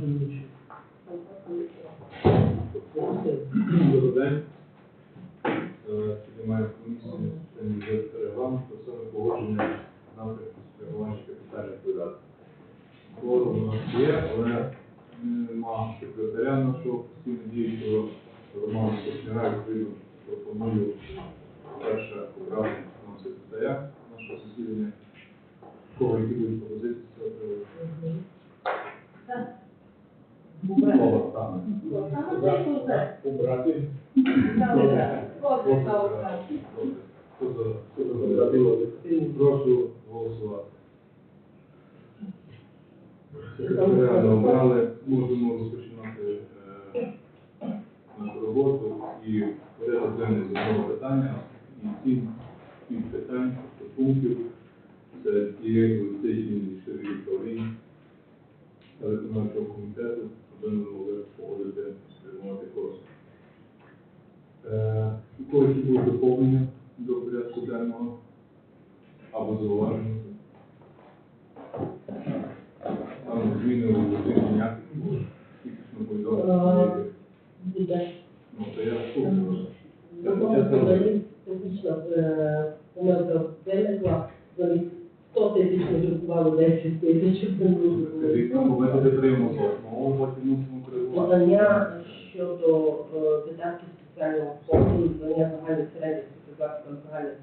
Добрий день. Е, Піднімаю комісію з питань бюджету регламенту, саме погодження напрямку спрямування капітальних видатків. Форум у нас є, але нема секретаря нашого постійно діючого Романа Кошняра, відповідно пропоную перше обрати нам секретаря нашого засідання. Кого які будуть пропозиції цього Убрати. Прошу голосувати. Роботу і питання і сім сім питань, пунктів. Це ті листичні чотири управлінь виконавчого комітету, щоб ми могли погодити спрямувати кошти. Е, У когось будуть доповнення до порядку денного або зауваження? Зміни у листичні ніяких не було. Тільки що повідомлення. Буде. Ну, то я слухаю. Я Допомога це роблю. взагалі технічна е, помилка виникла. Замість 100 тисяч ми друкували 10 тисяч. Скажіть, ну, ми не дотримуємося основу, потім мусимо коригувати. Подання щодо е, видатків спеціального фонду, надання загальних середніх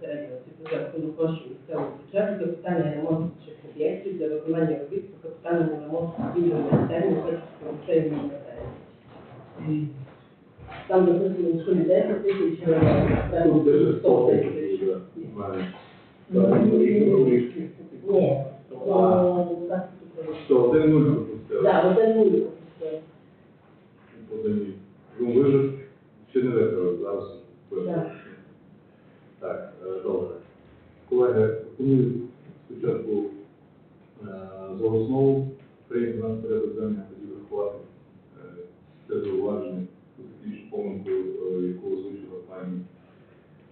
загальних середнього співвласникам коштів місцевого бюджету для питання ремонту цих об'єктів для виконання робіт по капітальному ремонту майстерні Харківського ліцею імені Матері. Там написано, що не 10 тисяч, даже 100 100 тисяч. Ні, Що, один нуль? Так, один нуль. Подані. Ну, ви ж ще не виправили зараз. Так. Так, е, добре. Колеги, пропоную спочатку е, за основу прийняти наш порядок денний, тоді врахувати е, це зауваження, технічну помилку, е, яку озвучила пані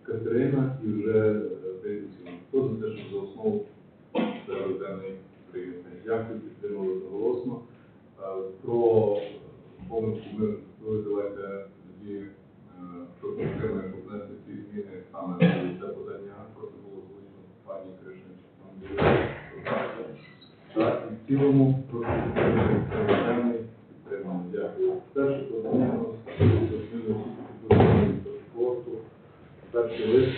Катерина, і вже е, прийняти цілому. Хто за те, що за основу порядок денний прийняти? Дякую, підтримали одноголосно. Е, Про помилку ми давайте тоді, е, що підтримуємо внести ці зміни саме це подання, просто було озвучено пані Кришнич. Так, і в цілому питання. Дякую. Перше подання у нас спорту. Перший лист.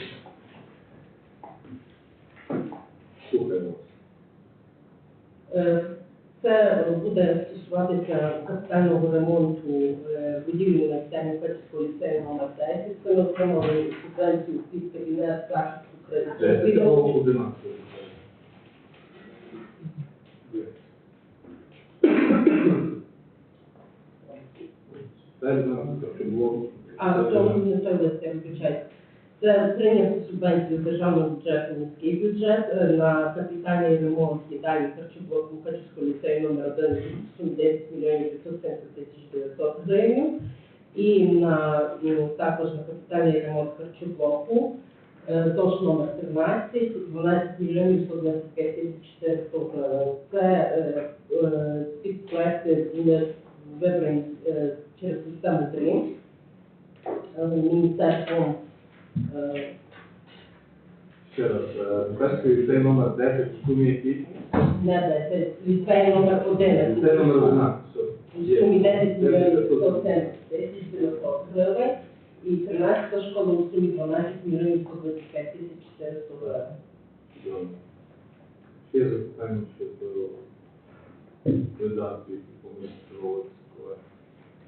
Слухаємо. Е, Це буде стосуватися капітального ремонту е, будівлі майстерні Петівського ліцею номер 10. Це ми отримали субвенцію під кабінет захисту Це це кредиту. було 11. Далі нам це було. А цьому не той лист, я вибачаюсь. Це прийняти субвенцію державного бюджету міський бюджет е, на капітальний ремонт їдальні харчоблоку Мукачівського ліцею номер 1 в 10 мільйонів 570 тисяч 900 гривень. І на, також на капітальний ремонт харчоблоку е, ТОШ номер 13 12 мільйонів 125 тисяч 400 гривень. Це е, ці проекти були вибрані через систему ДРІМ е, міністерством е, Ще раз, Букарський ліцей номер 10, в сумі який? не 10, ліцей номер 11. Ліцей номер 11, все. В сумі 10 мільйонів 100 170 тисяч 900 гривень і 13 школа у сумі 12 мільйонів 125 тисяч 400 гривень. Ще запитання щодо видатків, які повинні.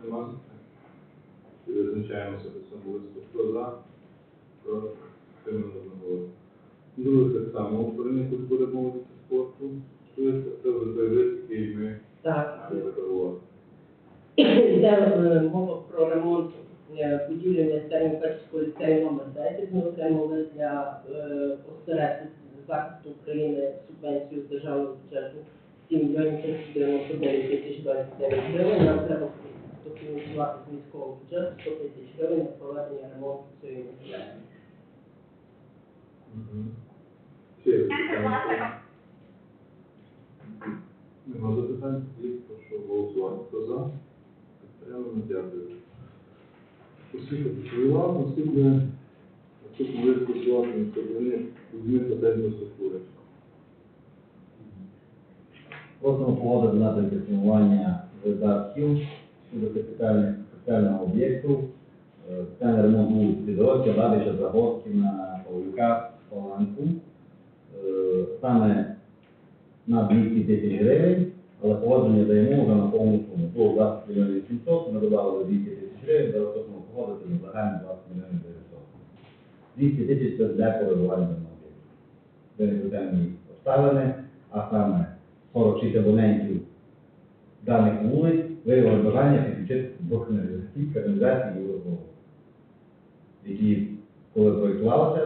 Нема запитань? Визначаємося до цього листу? Хто за? Проти? Підтримано одноголосно. Друге так само управління культури молоді та спорту. Швидко, це лист, який ми Так. Йде е, мова про ремонт е, будівлі майстерні Першого ліцею номер 10. Ми отримали для е, осередку захисту України субвенцію з державного бюджету 7 мільйонів 399 тисяч 29 гривень. Нам треба дофінансувати з міського бюджету 100 тисяч гривень на проведення ремонту цієї будівлі. Мгм. Є запитання? Нема запитань? Тоді прошу голосувати. Хто за? Добре, дякую. Освіта відповіла. Наступне, наступне лист посилати на сторони будівництва та інфраструктури. Просимо погодити напрямки спрямування видатків щодо капітального об'єкту. Е, Капітальний ремонт вулиць Підростя, Бабича, Загоскіна, Павлюка, Паланку. Е, Саме на 200 тисяч гривень, але погодження даємо вже на повну суму. Було 20 мільйонів 800, ми додали 200 тисяч гривень, зараз просимо погодити на загальні 20 мільйонів 900. 200 тисяч це для коригування об'єкту. Де не обставини, а саме 46 абонентів даних вулиць виявили бажання підключити до каналізаційної каналізації і водопроводу, які, коли проєктувалися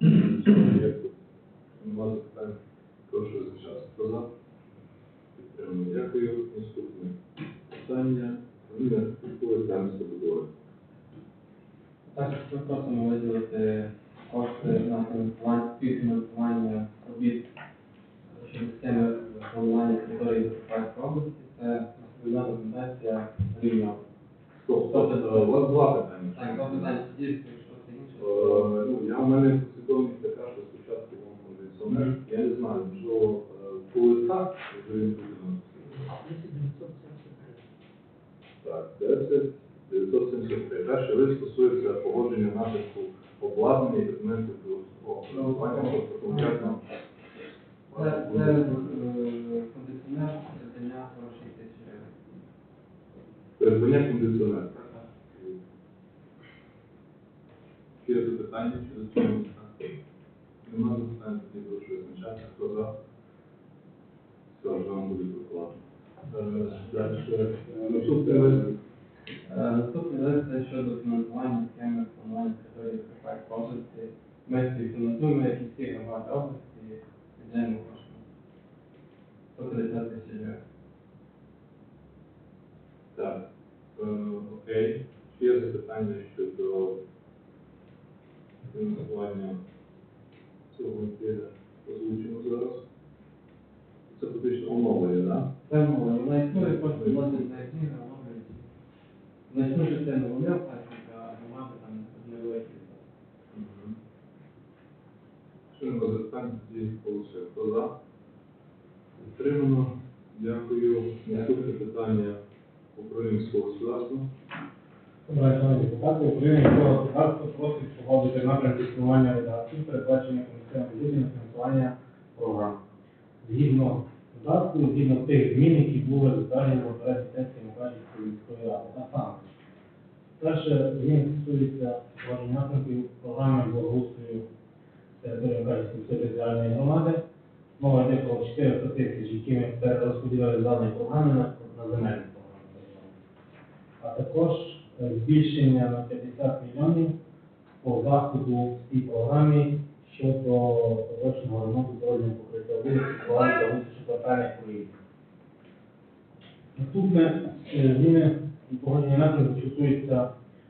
Нема запитань. Прошу визначатися. Хто за? Підтримано. Дякую. Наступне питання. Зміна структури та містобудови. Також ми просимо виділити кошти на фінансування, співфінансування робіт щодо системи планування території Закарпатської області. Це основна документація рівня. Стоп, стоп, у вас два питання. Так, до питання тоді, якщо це інше. То- я в мене послідовність така, що спочатку вам кондиціонер. Я не знаю, можливо, е, коли так, можливо, він. Так, 10, 973. Перший лист стосується погодження написку обладнання і документів про обладнання, тобто конкретно. Це, це е, кондиціонер придбання 46 тисяч гривень. Придбання кондиціонера. Ще запитання щодо цього листа? Нема запитань, тоді прошу визначатися. Хто за? Все, вже вам буде прокладно. Е, Наступний лист. Е, Наступний лист це щодо фінансування схеми планування території Закарпатської області. Ми співфінансуємо, як і всі громади області, віддаємо кошти. 150 тисяч гривень. Так, е, окей. Ще є запитання щодо фінансування матеріалу озвучено зараз. Це фактично оновлення, так? Це мова, вона існує, просто власне на зміни, оновлюють. Значну частину вони оплачують, а громади там невеликі. Що нема запитань, тоді голосуємо. Хто за? Підтримано. Дякую. Наступне питання управління міського господарства. Шановні депутати, Україна міського господарства просить погодити напрямки спрямування видатків, передбачення бюджету на фінансування програм. Згідно додатку, згідно тих змін, які були затверджені в попередній сесії Мукачівської міської ради. А саме, перше, змін стосується напрямків програми благоустрою території Мукачівської територіальної громади. Мова йде про 400 тисяч, які ми перерозподілили з даної програми на, на земельні програми. А також е, збільшення на 50 мільйонів по заходу в цій програмі щодо поточного ремонту дорожнього покриття вулиці, програми та вулиці квартальних проїздів. Наступне е, зміни і погодження напрямку стосується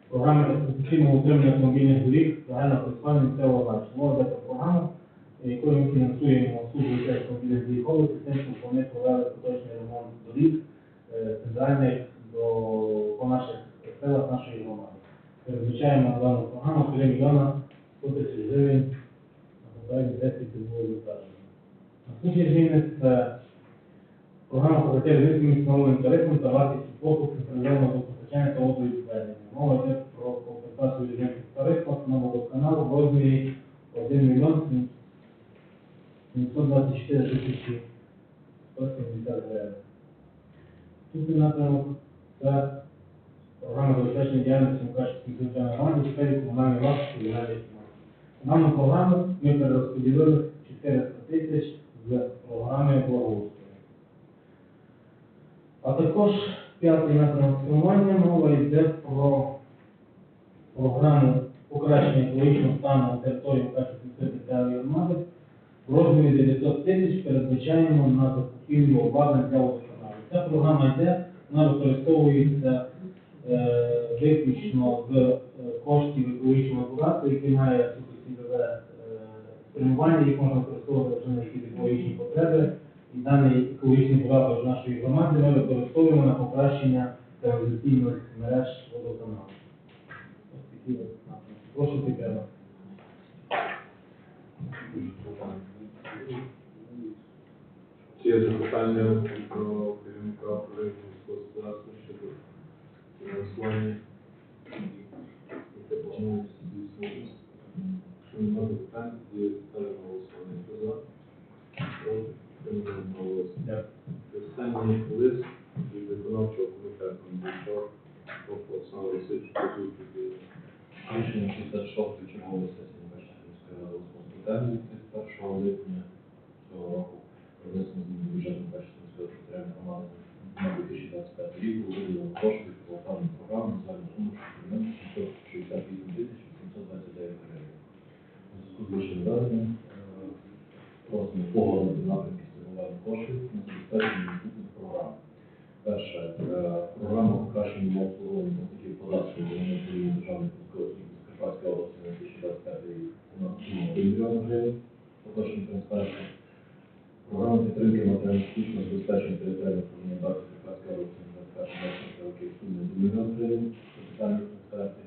програми ефективного утримання автомобільних доріг загального користування місцевого значення. Мова йде про програму, е, якою ми фінансуємо службу автомобільних доріг області, тим, щоб вони провели поточний ремонт доріг е, центральних до по наших селах нашої громади. Передбачаємо на дану програму 3 мільйона 100 тисяч гривень попередній 10 було затверджено. Наступні зміни це програма покриття ризиками встановленим тарифом та вартістю послуг централізованого водопостачання та водовідведення. Мова йде про компенсацію різниці в тарифах на водоканал в розмірі 1 мільйон 724 тисячі 170 гривень. Тут напрямок це програма забезпечення діяльності Мукачівської територіальної громади у сфері комунальної власності Дану програму ми перерозподілили 400 тисяч з програми благоустрою. А також П'ятий напрямок спрямування мова йде про програму покращення екологічного стану території Мукачівської територіальної громади. В розмірі 900 тисяч передбачаємо на закупівлю обладнань для водоканалу. Ця програма йде, вона використовується е, виключно з е, коштів екологічного богатства, який має суперцільове е, спрямування, їх можна використовувати вже на якісь екологічні потреби. І даний екологічний податок нашої громади ми використовуємо на покращення каналізаційних мереж водоканалу. Ось такі. Прошу підтримати. Чи є запитання про керівника міського господарства щодо фінансування, яке планується здійснюватися? Якщо немає запитань, тоді ставимо на голосування. Хто за? Проти? Утримались одноголосно. Останній лист від виконавчого комітету надійшов Поп Олександр Васильович Козюк. Рішення 66 чергової сесії міської ради восьмого 31 липня цього року про внесення змін до бюджету міської територіальної громади на 2025 рік було виділено кошти колосальної програми на загальну суму 768 тисяч 829 гривень. У зв'язку з вищим доведенням е, просимо погодити напрямки спрямування коштів на забезпечення наступних програм. Перше, е, програма покращення обслуговування платників податків до України На 2025 рік на суму 1 мільйон гривень, поточні трансферти. Програма підтримки матеріально-технічного забезпечення територіального управління Бахи Закарпатської області на 21 роки в сумі 1 мільйон гривень, капітальні трансферти.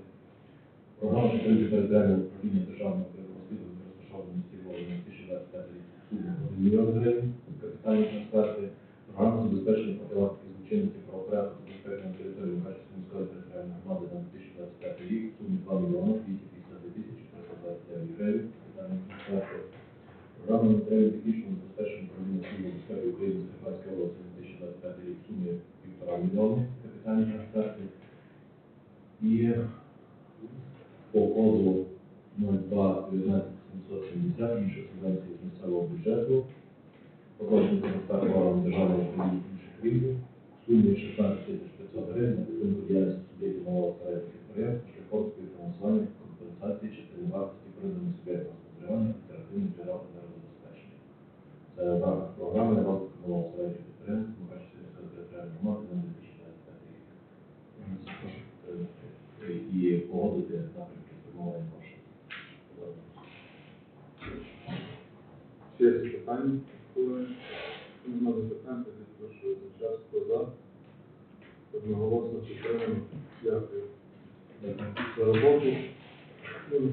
Програма підтримки територіального управління Державного розслідування розташованого в місті на 2025 рік в сумі 1 мільйон гривень, капітальні трансферти. Програма забезпечення профілактики злочинності правопорядку та безпеки на території Мукачівської міської територіальної громади на 2025 рік в сумі 2 мільйони 252 тисячі 329 гривень. Питання трансферту. Програма матеріально-технічного забезпечення управління Служби безпеки України з Закарпатської області на 2025 рік в сумі 1,5 мільйони. Капітальні трансферти. І по коду 02 770 інші субвенції з місцевого бюджету органу державної управління інших рівнів сумі 16 500 гривень на підтримку діяльності суб'єктів малого середнього підприємств шляхом співфінансування компенсації частини вартості приданої суб'єктам споживання оперативних джерел енергозабезпечення. Це в рамках розвитку малого середнього підприємства Мукачівської міської територіальної громади на 2025 рік. Прошу підтримати і погодити напрямки спрямування коштів. Чи немає запитань, прошу хто за. Одноголосно підтримано. Дякую за роботу. Ну.